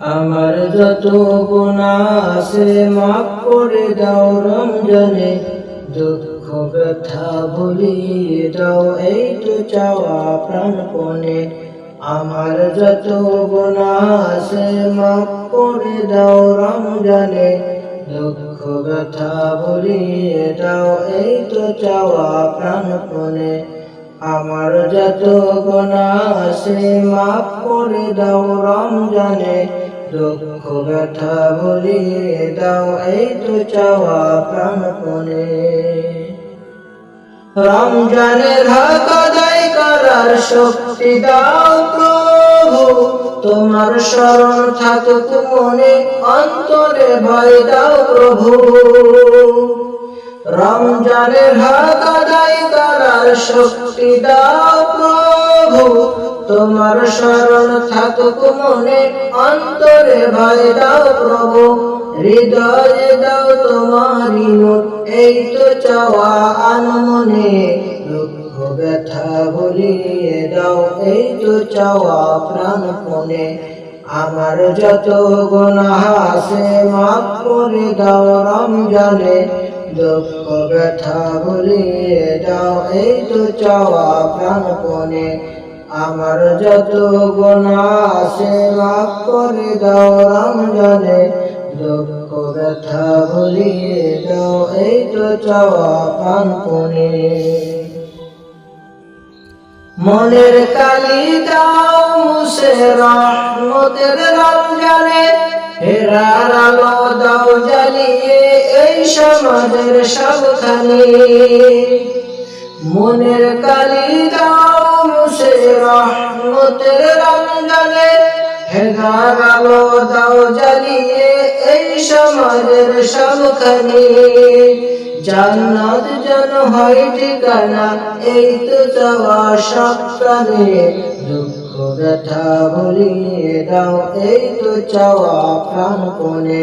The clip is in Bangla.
আমার যত গুণা আছে, মাফ করে দাও রমজানে। দুঃখ, ব্যথা ভুলিয়ে দাও, এই তো চাওয়া প্রাণপণে। আমার যত গুণা আছে, মাফ করে দাও রমজানে। দুঃখ, ব্যথা ভুলিয়ে দাও, এই তো চাওয়া প্রাণপণে। আমার যত গোনা আছে মাফ করে দাও রমজানে। দুঃখ ব্যথা ভুলিয়ে দাও, এই তো চাওয়া প্রাণপণে রমজানের হক আদায় করার শক্তি দাও প্রভু, তোমার স্মরণ থাকুক মনে, অন্তরে ভয় দাও প্রভু। রমজানের হক আদায় করার শক্তি দাও প্রভু, তোমার স্মরণ থাকুক মনে, অন্তরে ভয় দাও প্রভু, হৃদয়ে দাও তোমারি নোট এই তো চাওয়া আনমনে, দুঃখ ব্যথা ভুলিয়ে দাও, এই তো চাওয়া প্রাণপণে। আমার যত গুনাহ আছে মাফ করে দাও রমজানে দুঃখ ব্যথা ভুলিয়ে দাও, এই তো চাওয়া প্রাণপণে আমার যত গুনাহ আছে মাফ করে দাও রমজানে। দুঃখ ব্যথা ভুলিয়ে দাও, এই তো চাওয়া প্রাণপণে মনের কালি দাও মুসে রহমতের রমজানে হেরার আলো সমাজের সবখানে মনের কালি রহমতের হেরার আলো দাও জ্বালিয়ে এই সমাজের জান্নাত যেন হয় ঠিকানা, এই তো চাওয়া সপ্তাহে দুঃখ ব্যথা ভুলিয়ে দাও, এই তো চাওয়া প্রাণপণে।